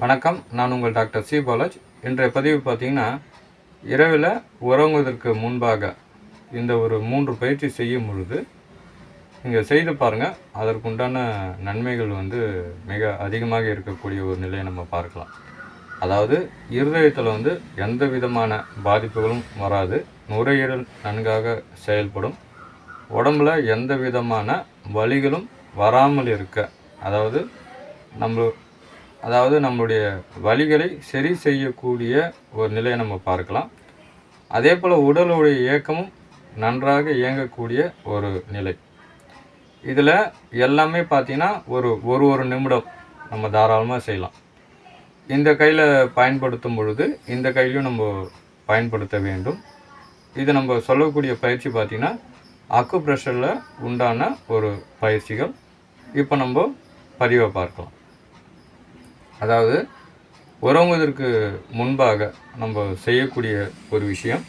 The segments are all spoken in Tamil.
வணக்கம். நான் உங்கள் டாக்டர் சி. பாலாஜ். இன்றைய பதிவு பார்த்தீங்கன்னா இரவில் உறங்குவதற்கு முன்பாக இந்த ஒரு மூன்று பயிற்சி செய்யும் பொழுது நீங்கள் செய்து பாருங்கள் அதற்குண்டான நன்மைகள் வந்து மிக அதிகமாக இருக்கக்கூடிய ஒரு நிலையை நம்ம பார்க்கலாம். அதாவது இருதயத்தில் வந்து எந்த விதமான பாதிப்புகளும் வராது. நுரையீரல் நன்காக செயல்படும். உடம்புல எந்த விதமான வலிகளும் வராமல் இருக்க அதாவது நம்ம அதாவது நம்மளுடைய வழிகளை சரி செய்யக்கூடிய ஒரு நிலையை நம்ம பார்க்கலாம். அதே போல் உடலுடைய இயக்கமும் நன்றாக இயங்கக்கூடிய ஒரு நிலை. இதில் எல்லாமே பார்த்தீங்கன்னா ஒரு ஒரு ஒரு நிமிடம் நம்ம தாராளமாக செய்யலாம். இந்த கையில் பயன்படுத்தும் பொழுது இந்த கையிலையும் நம்ம பயன்படுத்த வேண்டும். இது நம்ம சொல்லக்கூடிய பயிற்சி பார்த்திங்கன்னா அக்கு ப்ரெஷரில் உண்டான ஒரு பயிற்சிகள். இப்போ நம்ம பதிவை பார்க்கலாம். அதாவது உறங்குவதற்கு முன்பாக நம்ம செய்யக்கூடிய ஒரு விஷயம்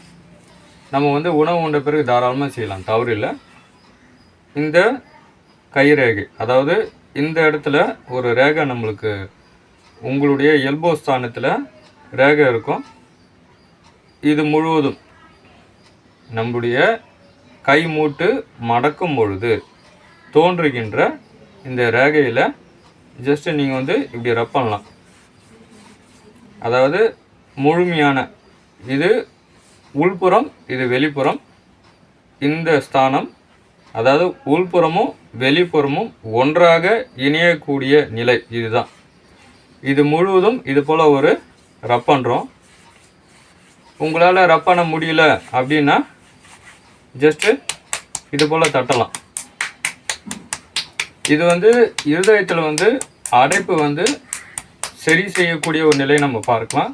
நம்ம வந்து உணவு உண்ட பிறகு தாராளமாக செய்யலாம் தவறு இல்லை. இந்த கைரேகை அதாவது இந்த இடத்துல ஒரு ரேகை நம்மளுக்கு உங்களுடைய எல்போ ஸ்தானத்தில் ரேகை இருக்கும். இது முழுவதும் நம்முடைய கை மூட்டு மடக்கும் பொழுது தோன்றுகின்ற இந்த ரேகையில் ஜஸ்ட்டு நீங்கள் வந்து இப்படி ரப் பண்ணலாம். அதாவது முழுமையான இது உள்புறம் இது வெளிப்புறம் இந்த ஸ்தானம் அதாவது உள்புறமும் வெளிப்புறமும் ஒன்றாக இணையக்கூடிய நிலை இதுதான். இது முழுவதும் இது போல் ஒரு ரப் பண்ணுறோம் உங்களால் ரப் பண்ண முடியல அப்படின்னா ஜஸ்ட்டு இது போல் தட்டலாம். இது வந்து இருதயத்தில் வந்து அடைப்பு வந்து சரி செய்யக்கூடிய ஒரு நிலையை நம்ம பார்க்கலாம்.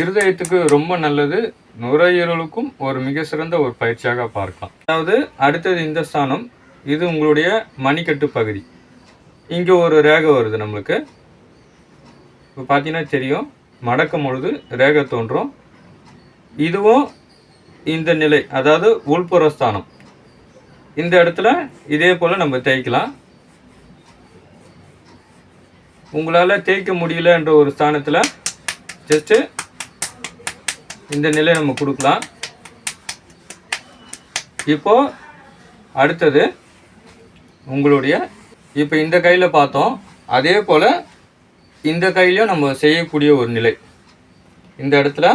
இருதயத்துக்கு ரொம்ப நல்லது நுரையீரலுக்கும் ஒரு மிக சிறந்த ஒரு பயிற்சியாக பார்க்கலாம். அதாவது அடுத்தது இந்த ஸ்தானம் இது உங்களுடைய மணிக்கட்டு பகுதி. இங்கே ஒரு ரேகை வருது நம்மளுக்கு. இப்போ பார்த்தீங்கன்னா தெரியும் மடக்கும் பொழுது ரேகை தோன்றும். இதுவும் இந்த நிலை அதாவது உள்புற ஸ்தானம். இந்த இடத்துல இதே போல் நம்ம தேய்க்கலாம். உங்களால் தேய்க்க முடியலன்ற ஒரு ஸ்தானத்தில் ஜஸ்ட்டு இந்த நிலையை நம்ம கொடுக்கலாம். இப்போது அடுத்தது உங்களுடைய இப்போ இந்த கையில் பார்த்தோம். அதே போல் இந்த கையிலையும் நம்ம செய்யக்கூடிய ஒரு நிலை. இந்த இடத்துல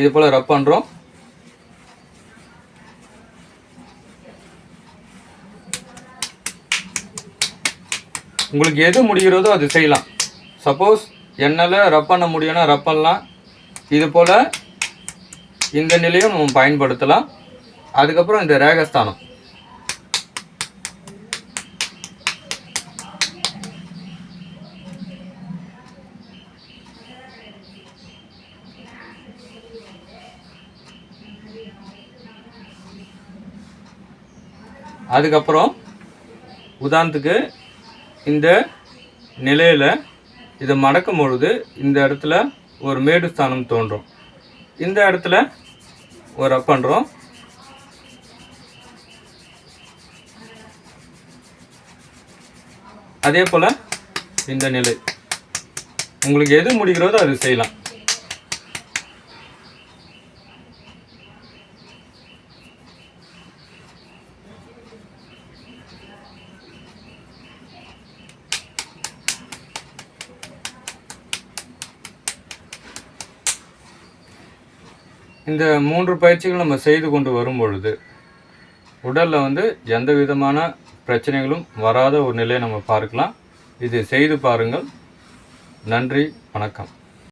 இது போல் ரப் பண்ணுறோம் உங்களுக்கு எது முடிகிறதோ அது செய்யலாம். சப்போஸ் என்னால் ரப் பண்ண முடியும்னா ரப் பண்ணலாம். இது போல் இந்த நிலையும் நம்ம பயன்படுத்தலாம். அதுக்கப்புறம் இந்த ரேகஸ்தானம். அதுக்கப்புறம் உதாரணத்துக்கு இந்த நிலையில் இதை மடக்கும் பொழுது இந்த இடத்துல ஒரு மேடு ஸ்தானம் தோன்றும். இந்த இடத்துல ஒரு அப் பண்ணுறோம் அதே போல் இந்த நிலை. உங்களுக்கு எது முடிகிறதோ அது செய்யலாம். இந்த மூன்று பயிற்சிகள் நம்ம செய்து கொண்டு வரும் பொழுது உடலில் வந்து எந்த விதமான பிரச்சனைகளும் வராத ஒரு நிலையை நம்ம பார்க்கலாம். இது செய்து பாருங்கள். நன்றி வணக்கம்.